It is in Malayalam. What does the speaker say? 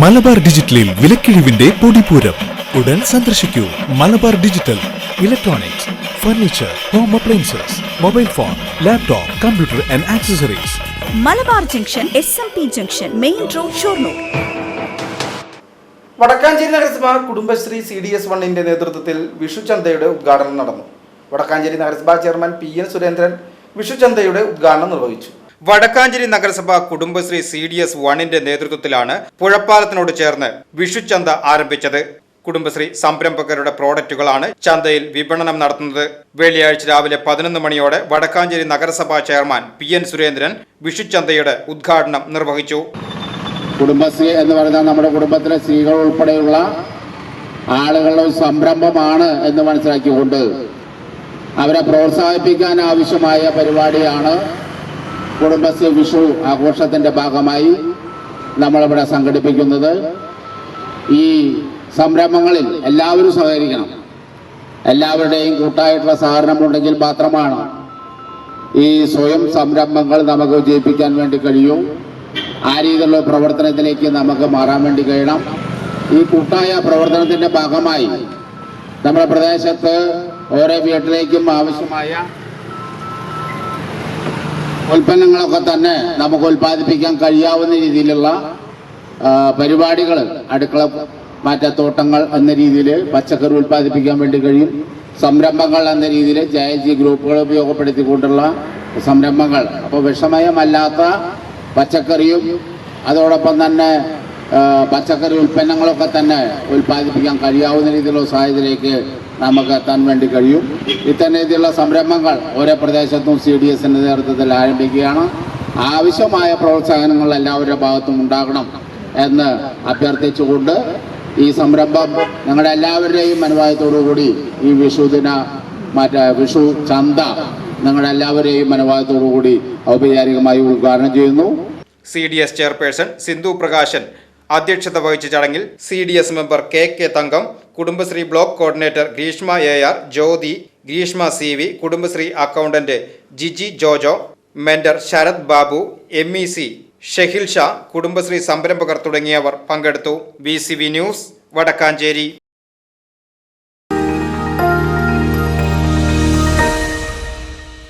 മലബാർ ഡിജിറ്റലിൽ വിലക്കിഴിവിന്റെ പൊടിപൂരം. ഉടൻ സന്ദർശിക്കൂ. Malabar digital electronics furniture home appliances mobile phone laptop computer and accessories Malabar junction S M P junction main road Shoranur. Vadakkanchery നഗരസഭ കുടുംബശ്രീ സി ഡി എസ് വണ്ണിന്റെ നേതൃത്വത്തിൽ വിഷുചന്തയുടെ ഉദ്ഘാടനം നടന്നു. വടക്കാഞ്ചേരി നഗരസഭാ ചെയർമാൻ പി എൻ സുരേന്ദ്രൻ വിഷുചന്തയുടെ ഉദ്ഘാടനം നിർവഹിച്ചു. വടക്കാഞ്ചേരി നഗരസഭ കുടുംബശ്രീ സി ഡി എസ് വണ്ണിന്റെ നേതൃത്വത്തിലാണ് പുഴപ്പാലത്തിനോട് ചേർന്ന് വിഷുചന്ത ആരംഭിച്ചത്. കുടുംബശ്രീ സംരംഭകരുടെ പ്രോഡക്റ്റുകളാണ് ചന്തയിൽ വിപണനം നടത്തുന്നത്. വെള്ളിയാഴ്ച രാവിലെ പതിനൊന്ന് മണിയോടെ വടക്കാഞ്ചേരി നഗരസഭാ ചെയർമാൻ പി എൻ സുരേന്ദ്രൻ വിഷുചന്തയുടെ ഉദ്ഘാടനം നിർവഹിച്ചു. കുടുംബശ്രീ എന്ന് പറഞ്ഞാൽ നമ്മുടെ കുടുംബത്തിലെ സ്ത്രീകൾ ഉൾപ്പെടെയുള്ള ആളുകളുടെ സംരംഭമാണ് എന്ന് മനസ്സിലാക്കിക്കൊണ്ട് അവരെ പ്രോത്സാഹിപ്പിക്കാൻ ആവശ്യമായ പരിപാടിയാണ് കുടുംബശ്രീ വിഷു ആഘോഷത്തിന്റെ ഭാഗമായി നമ്മളിവിടെ സംഘടിപ്പിക്കുന്നത്? ഈ സംരംഭങ്ങളിൽ എല്ലാവരും സഹകരിക്കണം. എല്ലാവരുടെയും കൂട്ടായിട്ടുള്ള സഹകരണമുണ്ടെങ്കിൽ മാത്രമാണ് ഈ സ്വയം സംരംഭങ്ങൾ നമുക്ക് വിജയിപ്പിക്കാൻ വേണ്ടി കഴിയും. ആ രീതിയിലുള്ള പ്രവർത്തനത്തിലേക്ക് നമുക്ക് മാറാൻ വേണ്ടി കഴിയണം. ഈ കൂട്ടായ പ്രവർത്തനത്തിന്റെ ഭാഗമായി നമ്മുടെ പ്രദേശത്ത് ഓരോ വീട്ടിലേക്കും ആവശ്യമായ ഉൽപ്പന്നങ്ങളൊക്കെ തന്നെ നമുക്ക് ഉൽപ്പാദിപ്പിക്കാൻ കഴിയാവുന്ന രീതിയിലുള്ള പരിപാടികൾ അടുക്കള മാറ്റത്തോട്ടങ്ങൾ എന്ന രീതിയിൽ പച്ചക്കറി ഉൽപ്പാദിപ്പിക്കാൻ വേണ്ടി കഴിയും. സംരംഭങ്ങൾ എന്ന രീതിയിൽ ജെ ജി ഗ്രൂപ്പുകൾ ഉപയോഗപ്പെടുത്തിക്കൊണ്ടുള്ള സംരംഭങ്ങൾ. അപ്പോൾ വിഷമയമല്ലാത്ത പച്ചക്കറിയും അതോടൊപ്പം തന്നെ പച്ചക്കറി ഉൽപ്പന്നങ്ങളൊക്കെ തന്നെ ഉൽപ്പാദിപ്പിക്കാൻ കഴിയാവുന്ന രീതിയിലുള്ള സാഹചര്യത്തിലേക്ക് നമുക്ക് എത്താൻ വേണ്ടി കഴിയും. ഇത്തരം രീതിയിലുള്ള സംരംഭങ്ങൾ ഓരോ പ്രദേശത്തും സി ഡി എസിന്റെ നേതൃത്വത്തിൽ ആരംഭിക്കുകയാണ്. ആവശ്യമായ പ്രോത്സാഹനങ്ങൾ എല്ലാവരുടെ ഭാഗത്തും ഉണ്ടാകണം എന്ന് അഭ്യർത്ഥിച്ചുകൊണ്ട് ഈ സംരംഭം ഞങ്ങളുടെ എല്ലാവരുടെയും അനുവാദത്തോടു കൂടി ഈ വിഷു ദിന മറ്റേ വിഷു ചന്ത ഞങ്ങളുടെ എല്ലാവരെയും അനുഭവത്തോടു കൂടി ഔപചാരികമായി ഉദ്ഘാടനം ചെയ്യുന്നു. C D S chairperson Sindhu Prakashan അധ്യക്ഷത വഹിച്ച ചടങ്ങിൽ C D S member K K Thankam Kudumbashree block coordinator Greeshma A R Jyothi Greeshma C V Kudumbashree accountant Jiji Jojo mentor Sarath Babu M E C Shehil Shah Kudumbashree സംരംഭകർ തുടങ്ങിയവർ പങ്കെടുത്തു. B C V news Vadakkanchery.